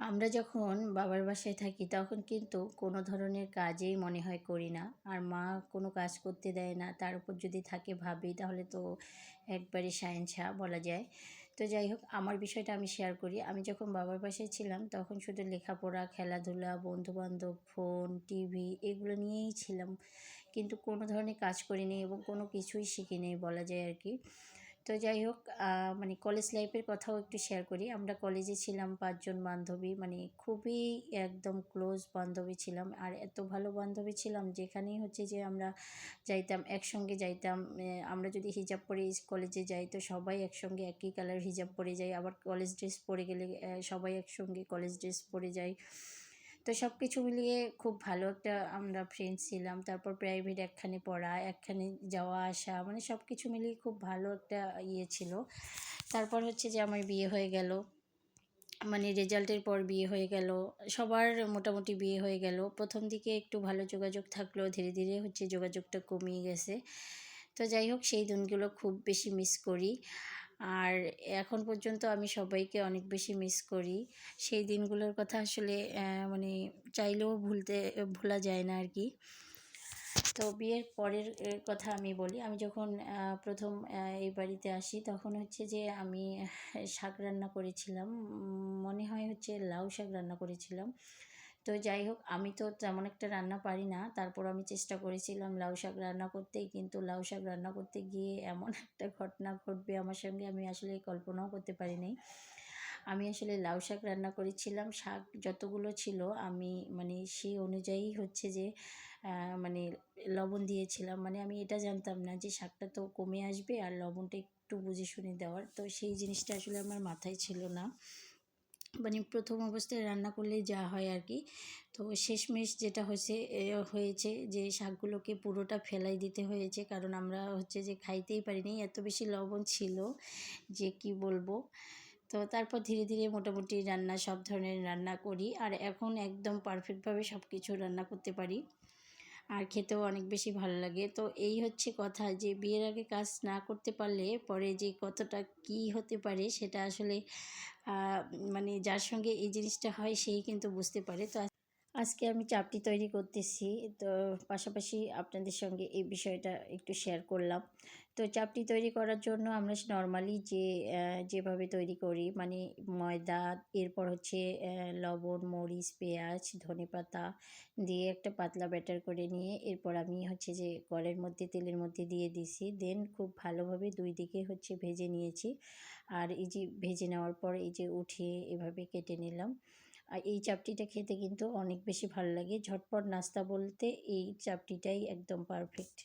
আমরা যখন বাবার বাসায় থাকি, তখন কিন্তু কোনো ধরনের কাজেই মনে হয় করি না। আর মা কোনো কাজ করতে দেয় না, তার উপর যদি থাকে ভাবি, তাহলে তো একবারে শাহেনশা বলা যায়। তো যাই হোক, আমার বিষয়টা আমি শেয়ার করি। আমি যখন বাবার বাসায় ছিলাম, তখন শুধু লেখাপড়া, খেলাধুলা, বন্ধুবান্ধব ফোন টিভি এগুলো নিয়েই ছিলাম। কিন্তু কোনো ধরনের কাজ করিনি এবং কোনো কিছুই শিখিনি বলা যায় আর কি। তো যাই হোক মানে কলেজ লাইফের কথাও একটু শেয়ার করি। আমরা কলেজে ছিলাম পাঁচজন বান্ধবী মানে খুবই একদম ক্লোজ বান্ধবী ছিলাম। আর এত ভালো বান্ধবী ছিলাম যেখানেই হচ্ছে যে আমরা যাইতাম, একসঙ্গে যাইতাম। আমরা যদি হিজাব পরে কলেজে যাই তো সবাই একসঙ্গে একই কালার হিজাব পরে যাই। আবার কলেজ ড্রেস পরে গেলে সবাই একসঙ্গে কলেজ ড্রেস পরে যাই। তো সব কিছু মিলিয়ে খুব ভালো একটা আমরা ফ্রেন্ডস ছিলাম। তারপর প্রাইভেট একখানে পড়া, একখানে যাওয়া, আসা মানে সব কিছু মিলিয়ে খুব ভালো একটা ইয়ে ছিল। তারপর হচ্ছে যে আমার বিয়ে হয়ে গেল। মানে রেজাল্টের পর বিয়ে হয়ে গেল। সবার মোটামুটি বিয়ে হয়ে গেল। প্রথম দিকে একটু ভালো যোগাযোগ থাকল, ধীরে ধীরে হচ্ছে যোগাযোগটা কমিয়ে গেছে। তো যাই হোক, সেই দিনগুলো খুব বেশি মিস করি। আর এখন পর্যন্ত আমি সবাইকে অনেক বেশি মিস করি। সেই দিনগুলোর কথা আসলে মানে চাইলেও ভুলতে, ভোলা যায় না আর কি তো বিয়ের পরের কথা আমি বলি, আমি যখন প্রথম এই বাড়িতে আসি তখন হচ্ছে যে আমি শাক রান্না করেছিলাম। মনে হয় হচ্ছে লাউ শাক রান্না করেছিলাম। তো যাই হোক, আমি তো তেমন একটা রান্না পারি না। তারপর আমি চেষ্টা করেছিলাম লাউ শাক রান্না করতে কিন্তু লাউ শাক রান্না করতে গিয়ে এমন একটা ঘটনা ঘটবে আমার সঙ্গে, আমি আসলে কল্পনাও করতে পারিনি। আমি আসলে লাউ শাক রান্না করেছিলাম, শাক যতগুলো ছিল, আমি মানে সেই অনুযায়ী হচ্ছে যে মানে লবণ দিয়েছিলাম। মানে আমি এটা জানতাম না যে শাকটা তো কমে আসবে আর লবণটা একটু বুঝে শুনে দেওয়ার। তো সেই জিনিসটা আসলে আমার মাথায় ছিল না। মানে প্রথম অবস্থায় রান্না করলে যা হয় আর কি। তো শেষমেশ যেটা হয়েছে হয়েছে যে শাকগুলোকে পুরোটা ফেলাই দিতে হয়েছে। কারণ আমরা হচ্ছে যে খাইতেই পারিনি, এত বেশি লবণ ছিল যে কি বলব। তো তারপর ধীরে ধীরে মোটামুটি রান্না, সব ধরনের রান্না করি। আর এখন একদম পারফেক্টভাবে সব কিছু রান্না করতে পারি। আর খেতেও অনেক বেশি ভালো লাগে। তো এই হচ্ছে কথা যে, বিয়ের আগে কাজ না করতে পারলে পরে যে কতটা কি হতে পারে সেটা আসলে মানে যার সঙ্গে এই জিনিসটা হয় সেই কিন্তু বুঝতে পারে। তো আজকে আমি চাপটি তৈরি করতেছি। তো পাশাপাশি আপনাদের সঙ্গে এই বিষয়টা একটু শেয়ার করলাম। তো চাপটি তৈরি করার জন্য আমরা নর্মালি যে যেভাবে তৈরি করি মানে ময়দা, এরপর হচ্ছে লবণ, মরিচ, পেঁয়াজ, ধনে পাতা দিয়ে একটা পাতলা ব্যাটার করে নিয়ে, এরপর আমি হচ্ছে যে কলের মধ্যে, তেলের মধ্যে দিয়ে দিছি। দেন খুব ভালোভাবে দুই দিকে হচ্ছে ভেজে নিয়েছি। আর এই যে ভেজে নেওয়ার পর এই যে উঠিয়ে এভাবে কেটে নিলাম। আর এই চাপটিটা খেতে কিন্তু অনেক বেশি ভালো লাগে। ঝটপট নাস্তা বলতে এই চাপটিটাই একদম পারফেক্ট